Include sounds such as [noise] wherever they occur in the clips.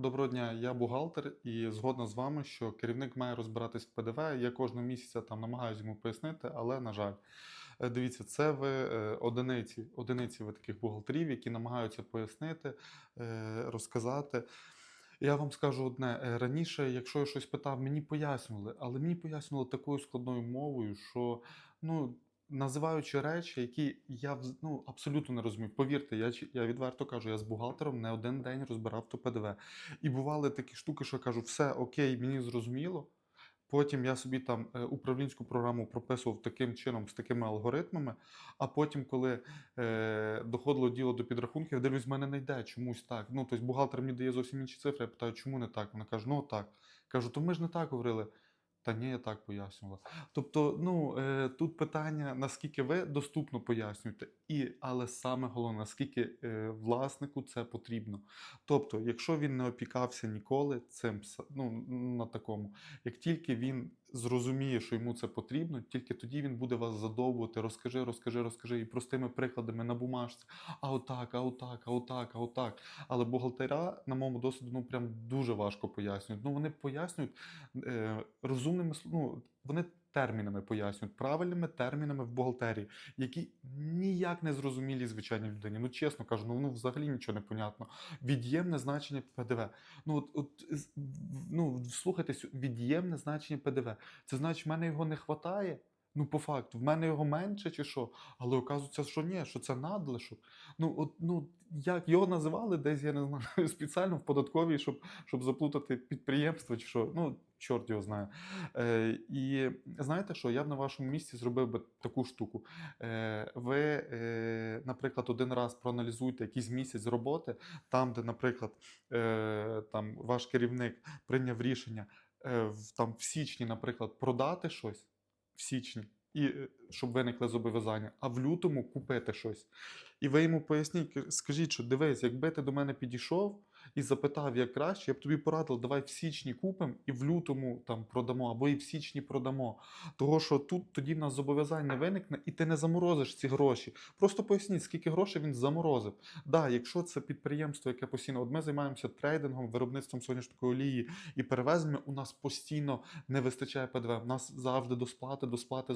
Доброго дня, я бухгалтер і згодна з вами, що керівник має розбиратись в ПДВ. Я кожного місяця там намагаюся йому пояснити, але на жаль, Е, дивіться, це ви е, одиниці, одиниці ви таких бухгалтерів, які намагаються пояснити, е, розказати. Я вам скажу одне: раніше, якщо я щось питав, мені пояснювали, але мені пояснювали такою складною мовою, що ну. Називаючи речі, які я ну, абсолютно не розумів. Повірте, я, я відверто кажу, я з бухгалтером не один день розбирав то ПДВ. І бували такі штуки, що я кажу, все окей, мені зрозуміло. Потім я собі там е, управлінську програму прописував таким чином, з такими алгоритмами. А потім, коли е, доходило діло до підрахунків, я дивлюсь, в мене не йде чомусь так. Ну, тобто бухгалтер мені дає зовсім інші цифри. Я питаю, чому не так? Вона каже, ну так. Кажу, то ми ж не так говорили. Та ні, я так пояснювала. Тобто, ну е, тут питання, наскільки ви доступно пояснюєте, і але саме головне, наскільки е, власнику це потрібно. Тобто, якщо він не опікався ніколи цим ну, на такому, як тільки він зрозуміє, що йому це потрібно, тільки тоді він буде вас задовбувати, розкажи, розкажи, розкажи, і простими прикладами на бумажці. А отак, а отак, а отак, а отак. Але бухгалтера, на моєму досвіду, ну прям дуже важко пояснюють. Ну вони пояснюють е, розумними ну, вони термінами пояснюють, правильними термінами в бухгалтерії, які ніяк не зрозумілі звичайній людині. Ну чесно кажу, ну, ну взагалі нічого не понятно. Від'ємне значення ПДВ. Ну от, от ну, слухайтесь, від'ємне значення ПДВ. Це значить, в мене його не вистачає. Ну, по факту, в мене його менше чи що? Але оказується, що ні, що це надлишок. Ну, от, ну, як його називали десь, я не знаю, [laughs] спеціально в податковій, щоб, щоб заплутати підприємство чи що. Ну, чорт його знає. Е, і знаєте що, я б на вашому місці зробив би таку штуку. Е, ви, е, наприклад, один раз проаналізуйте якийсь місяць роботи, там, де, наприклад, е, там, ваш керівник прийняв рішення е, в, там, в січні, наприклад, продати щось в січні. І щоб виникли зобов'язання, а в лютому купити щось. І ви йому поясніть, скажіть, що дивись, якби ти до мене підійшов і запитав, як краще, я б тобі порадив, давай в січні купимо і в лютому там продамо, або і в січні продамо. Того, що тут тоді в нас зобов'язань не виникне, і ти не заморозиш ці гроші. Просто поясніть, скільки грошей він заморозив. Да, якщо це підприємство, яке постійно, от ми займаємося трейдингом, виробництвом соняшникової олії і перевезенням, у нас постійно не вистачає ПДВ. У нас завжди до сплати, до сплати,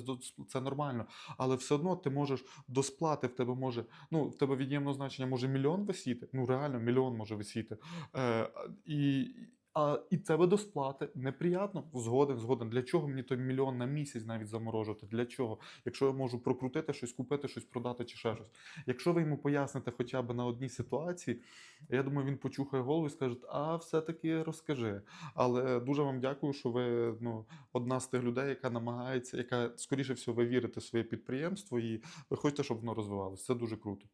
це нормально. Але все одно ти можеш до сплати в тебе може, ну в тебе від'ємного значення може мільйон висіти. Ну реально мільйон може висіти. Е, і, а, і тебе до сплати неприємно. Згоден, згоден. Для чого мені той мільйон на місяць навіть заморожувати? Для чого? Якщо я можу прокрутити щось, купити щось, продати чи ще щось. Якщо ви йому поясните хоча б на одній ситуації, я думаю, він почухає голову і скаже, а все-таки розкажи. Але дуже вам дякую, що ви ну, одна з тих людей, яка намагається, яка скоріше всього ви вірите в своє підприємство і ви хочете, щоб воно розвивалося. Це дуже круто.